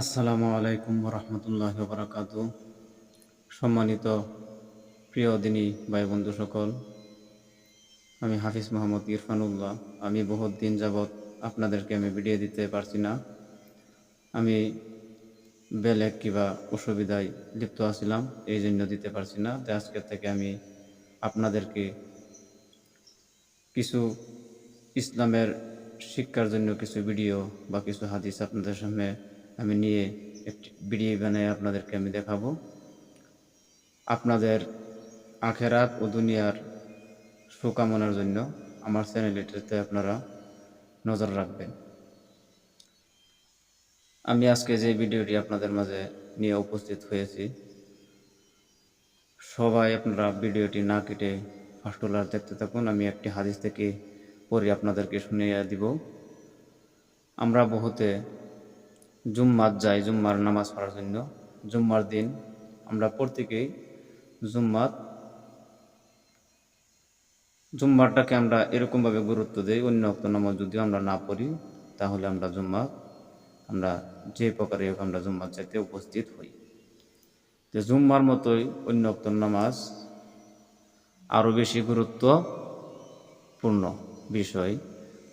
আসসালামু আলাইকুম রহমতুল্লাহ বরাকাত সম্মানিত প্রিয় দিনী ভাই বন্ধু সকল, আমি হাফিজ মোহাম্মদ ইরফানুল্লাহ। আমি বহুত দিন যাবৎ আপনাদেরকে আমি ভিডিও দিতে পারছি না। আমি বেলেগ কিবা অসুবিধায় লিপ্ত আছিলাম, এই জন্য দিতে পারছি না। তো আজকের থেকে আমি আপনাদেরকে কিছু ইসলামের শিক্ষার জন্য কিছু ভিডিও বা কিছু হাদিস আপনাদের সামনে আমি নিয়ে একটি ভিডিও বানিয়ে আপনাদেরকে আমি দেখাবো। আপনাদের আখেরাত ও দুনিয়ার সুকামনার জন্য আমার চ্যানেলটিতে আপনারা নজর রাখবেন। আমি আজকে যে ভিডিওটি আপনাদের মাঝে নিয়ে উপস্থিত হয়েছি, সবাই আপনারা ভিডিওটি না কেটে ফার্স্ট আর দেখতে থাকুন। আমি একটি হাদিস থেকে পরে আপনাদেরকে শুনিয়ে দিব। আমরা বহুতে জুম্মাত যাই জুম্মার নামাজ পড়ার জন্য। জুম্মার দিন আমরা প্রত্যেকেই জুম্মাত জুম্মারটাকে আমরা এরকমভাবে গুরুত্ব দিই, অন্য অক্ত নামাজ যদিও আমরা না পড়ি, তাহলে আমরা জুম্মাত আমরা যে প্রকারে হোক আমরা জুম্মাত চাইতে উপস্থিত হই। যে জুম্মার মতোই অন্য অক্ত নামাজ আরও বেশি গুরুত্বপূর্ণ বিষয়।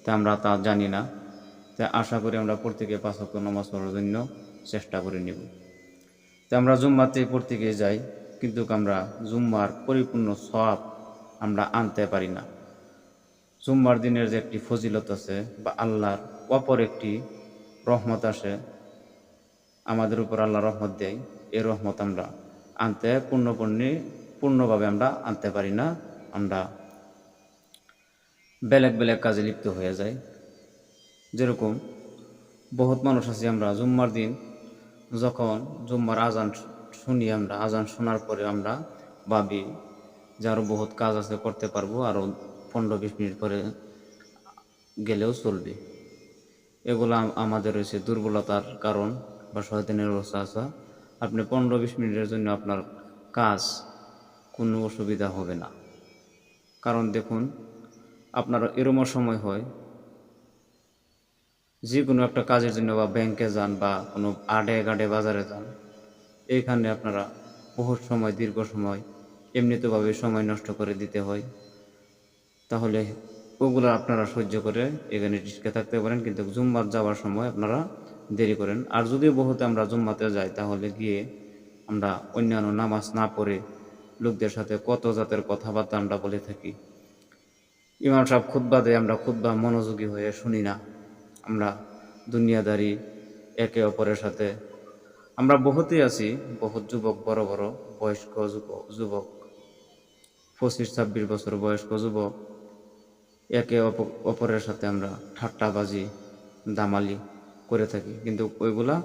তা আমরা তা জানি না। তাই আশা করি আমরা প্রত্যেকে পাঁচক্ত নামাজ পড়ার জন্য চেষ্টা করে নিব। তো আমরা জুম্মাতে প্রত্যেকে যাই, কিন্তু আমরা জুম্মার পরিপূর্ণ সব আমরা আনতে পারি না। জুম্মার দিনের যে একটি ফজিলত আছে বা আল্লাহর অপর একটি রহমত আসে, আমাদের উপর আল্লাহ রহমত দেয় এই রহমত আমরা আনতে পূর্ণপূর্ণি, পূর্ণভাবে আমরা আনতে পারি না, আমরা বেলেগ বেলেগ কাজে লিপ্ত হয়ে যাই। যেরকম বহুত মানুষ আছি আমরা জুম্মার দিন, যখন জুম্মার আজান শুনি আমরা, আজান শোনার পরে আমরা ভাবি যে আরও বহুত কাজ আছে, করতে পারব আরও পনেরো বিশ মিনিট পরে গেলেও চলবে। এগুলো আমাদের রয়েছে দুর্বলতার কারণ বা শয়তানের অবস্থা আছে। আপনি পনেরো বিশ মিনিটের জন্য আপনার কাজ কোনো অসুবিধা হবে না। কারণ দেখুন, আপনার এরমও সময় হয় যে কোনো একটা কাজের জন্য বা ব্যাংকে যান বা কোনো আডে গাডে বাজারে যান এখানে আপনারা বহুত সময়, দীর্ঘ সময় এমনিতেভাবে সময় নষ্ট করে দিতে হয়। তাহলে ওগুলো আপনারা সহ্য করে এখানে টিকে থাকতে পারেন, কিন্তু জুম্মাত যাওয়ার সময় আপনারা দেরি করেন। আর যদি বহুত আমরা জুম্মাতে যাই, তাহলে গিয়ে আমরা অন্যান্য নামাজ না পড়ে লোকদের সাথে কত জাতের কথাবার্তা আমরা বলে থাকি। ইমাম সাহেব খুদ্া দেয় আমরা খুদ্া মনোযোগী হয়ে শুনি না। আমরা দুনিয়াদারি একে অপরের সাথে। আমরা বহুতই আছি, বহুত যুবক, বড় বড়, বয়স্ক যুবক। পঁচিশ, ছাব্বিশ বছর বয়স্ক যুবক। একে অপ- অপরের সাথে আমরা ঠাট্টাবাজি, দামালি করে থাকি। কিন্তু ওইগুলা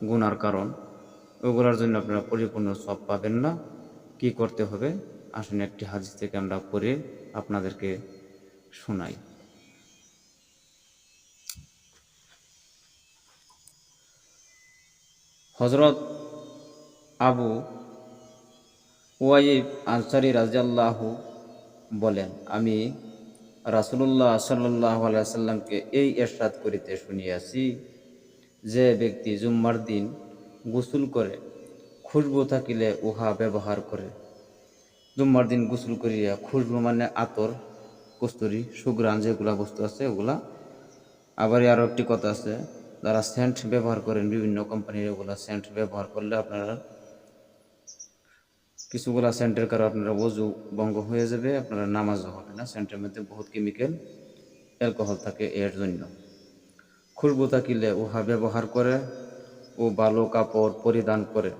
গুনার কারণ। ওইগুলার জন্য আপনারা পরিপূর্ণ সব পাবেন না। কি করতে হবে? আসুন একটি হাদিস থেকে আমরা পড়ে আপনাদেরকে শোনাই। হজরত আবু ওয়াইব আনসারি রাজিয়াল্লাহু বলেন, আমি রাসুলুল্লাহ সাল্লাহ সাল্লামকে এই এরশাদ করিতে শুনিয়াছি যে ব্যক্তি জুম্মার দিন গোসল করে, খুশবু থাকিলে উহা ব্যবহার করে। জুম্মার দিন গোসল করিয়া খুশবু মানে আতর, কস্তুরি সুগ্রান যেগুলা বস্তু আছে ওগুলা। আবার আরও একটি কথা আছে যারা সেন্ট ব্যবহার করেন, বিভিন্ন কোম্পানির ওগুলা সেন্ট ব্যবহার করলে আপনারা কিছুগুলা সেন্টের কারণে আপনারা ওজু ভঙ্গ হয়ে যাবে, আপনারা নামাজও হবে না। সেন্টের মধ্যে বহুত কেমিক্যাল অ্যালকোহল থাকে এর জন্য। খুশবু থাকিলে উহা ব্যবহার করে ও বালু কাপড় পরিধান করে।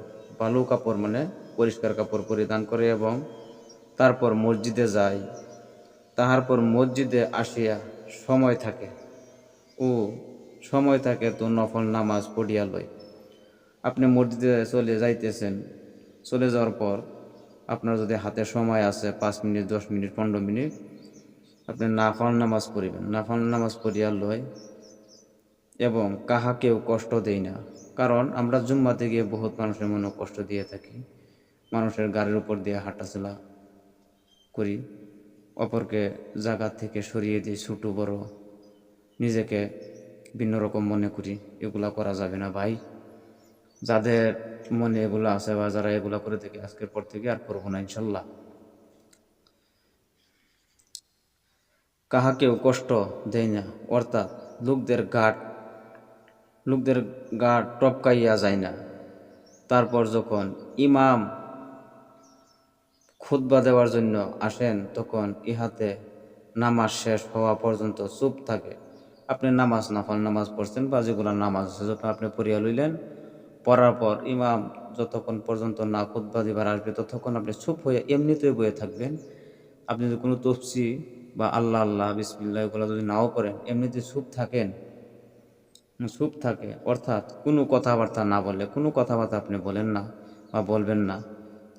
বালু কাপড় মানে পরিষ্কার কাপড় পরিধান করে এবং তারপর মসজিদে যায়। তাহার পর মসজিদে আসিয়া সময় থাকে ও সময় থাকে তো নফল নামাজ পড়িয়া লয়। আপনি মসজিদে চলে যাইতেছেন, চলে যাওয়ার পর আপনার যদি হাতে সময় আছে পাঁচ মিনিট, দশ মিনিট, পনেরো মিনিট, আপনি নাফল নামাজ পড়িবেন। নাফল নামাজ পড়িয়া লয় এবং কাহাকেও কষ্ট দেই না। কারণ আমরা জুম্মাতে গিয়ে বহুত মানুষের মনে কষ্ট দিয়ে থাকি। মানুষের গাড়ির উপর দিয়ে হাঁটাচলা করি, অপরকে জায়গা থেকে সরিয়ে দিই ছোটো বড়, নিজেকে ভিন্ন রকম মনে করি, এগুলা করা যাবে না ভাই। যাদের মনে এগুলো আছে বা যারা এগুলো করে থেকে, আজকের পর থেকে আর করব না, ইনশাল্লাহ। কাহাকেও কষ্ট দেয় না, অর্থাৎ লোকদের গাট, লোকদের গা টপকাইয়া যায় না। তারপর যখন ইমাম খুতবা দেওয়ার জন্য আসেন, তখন ইহাতে নামাজ শেষ হওয়া পর্যন্ত চুপ থাকে। আপনি নামাজ নাফাল নামাজ পড়ছেন বা যেগুলো নামাজ আছে যখন আপনি পড়িয়া লইলেন, পড়ার পর ইমাম যতক্ষণ পর্যন্ত না খুতবা দিবার আসবে, ততক্ষণ আপনি চুপ হয়ে এমনিতেই বয়ে থাকবেন। আপনি যদি কোনো তফসি বা আল্লাহ আল্লাহ, বিসমিল্লাহ এগুলো যদি নাও করেন এমনিতে চুপ থাকেন। চুপ থাকে, অর্থাৎ কোনো কথাবার্তা না বলে কোনো কথাবার্তা আপনি বলেন না বা বলবেন না।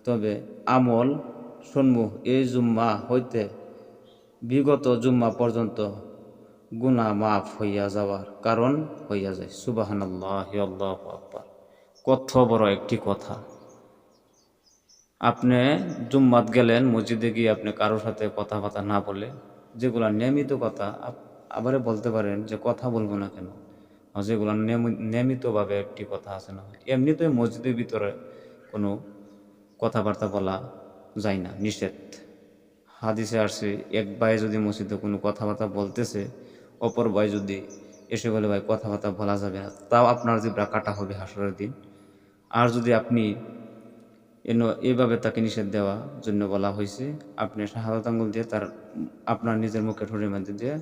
তবে আমল সন্মুখ এই জুম্মা হইতে বিগত জুম্মা পর্যন্ত গুণা মাফ হইয়া যাওয়ার কারণ হইয়া যায়। আকবার। কত বড় একটি কথা। আপনি জুম্মাত গেলেন, মসজিদে গিয়ে আপনি কারোর সাথে কথাবার্তা না বলে, যেগুলো নিয়মিত কথা আবারে বলতে পারেন যে কথা বলব না কেন? যেগুলো নিয়মিতভাবে একটি কথা আছে না। এমনিতে মসজিদের ভিতরে কোনো কথাবার্তা বলা যায় না, নিষেধ। হাদিসে আসছে এক ভাই যদি মসজিদে কোনো কথাবার্তা বলতেছে অপর ভাই যদি এসে বলে, ভাই, কথাবার্তা বলা যাবে না। তাও আপনার জিব্রা কাটা হবে হাসরের দিন। আর যদি আপনি এন এভাবে তাকে নিষেধ দেওয়া জন্য বলা হয়েছে, আপনি শাহাদাত আঙ্গুল দিয়ে তার, আপনার নিজের মুখে ঠোঁটের মধ্যে দিয়ে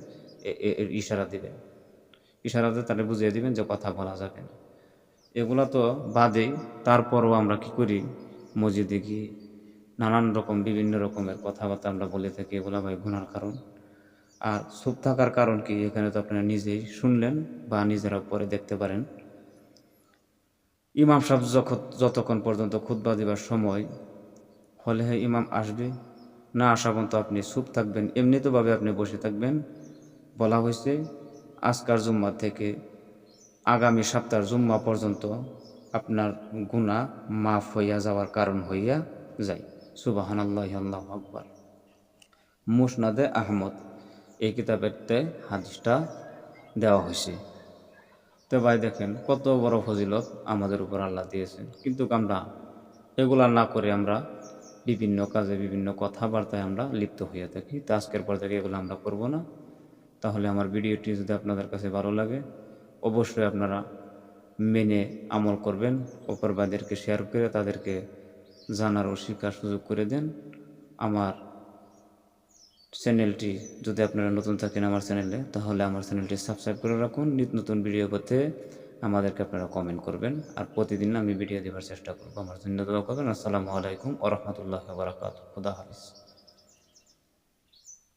ইশারা দিবেন। ইশারাতে তারা বুঝিয়ে দিবেন যে কথা বলা যাবে না। এগুলো তো বাদেই তারপরও আমরা কি করি? মসজিদে গিয়ে নানান রকম, বিভিন্ন রকমের কথাবার্তা আমরা বলে থাকি। এগুলো ভাই গুনার কারণ। আর চুপ থাকার কারণ কি? এখানে তো আপনারা নিজেই শুনলেন বা নিজেরা পরে দেখতে পারেন। ইমাম সাহেব যখন, যতক্ষণ পর্যন্ত খুতবা দিবার সময় হলে হয় ইমাম আসবে, না আসা পর্যন্ত আপনি চুপ থাকবেন। এমনিতভাবে আপনি বসে থাকবেন। বলা হয়েছে, আজকার জুম্মা থেকে আগামী সপ্তাহ জুম্মা পর্যন্ত আপনার গুণা মাফ হইয়া যাওয়ার কারণ হইয়া যায়। সুবাহান আল্লাহ আল্লাহ আকবর। মুসনাদে আহমদ। এই কিতাবেরতে হাদিসটা দেওয়া হয়েছে। তো ভাই দেখেন, কত বড় ফজিলত আমাদের উপর আল্লাহ দিয়েছেন। কিন্তু আমরা এগুলা না করে আমরা বিভিন্ন কাজে, বিভিন্ন কথাবার্তায় আমরা লিপ্ত হয়ে থাকি। তো আজকের পর থেকে এগুলো আমরা করব না। তাহলে আমার ভিডিওটি যদি আপনাদের কাছে ভালো লাগে, অবশ্যই আপনারা মেনে আমল করবেন, অপরবাদেরকে শেয়ার করে তাদেরকে জানার ও শিক্ষার সুযোগ করে দেন। আমার চ্যানেলটি যদি আপনারা নতুন থাকেন আমার চ্যানেলে, তাহলে আমার চ্যানেলটি সাবস্ক্রাইব করে রাখুন। নিত্য নতুন ভিডিও পেতে আমাদেরকে আপনারা কমেন্ট করবেন। আর প্রতিদিন আমি ভিডিও দেওয়ার চেষ্টা করব। আমার ধন্যবাদ করবেন। আসসালামু আলাইকুম ওরহমতুল্লাহ বারাকাত খুদা হাফিজ।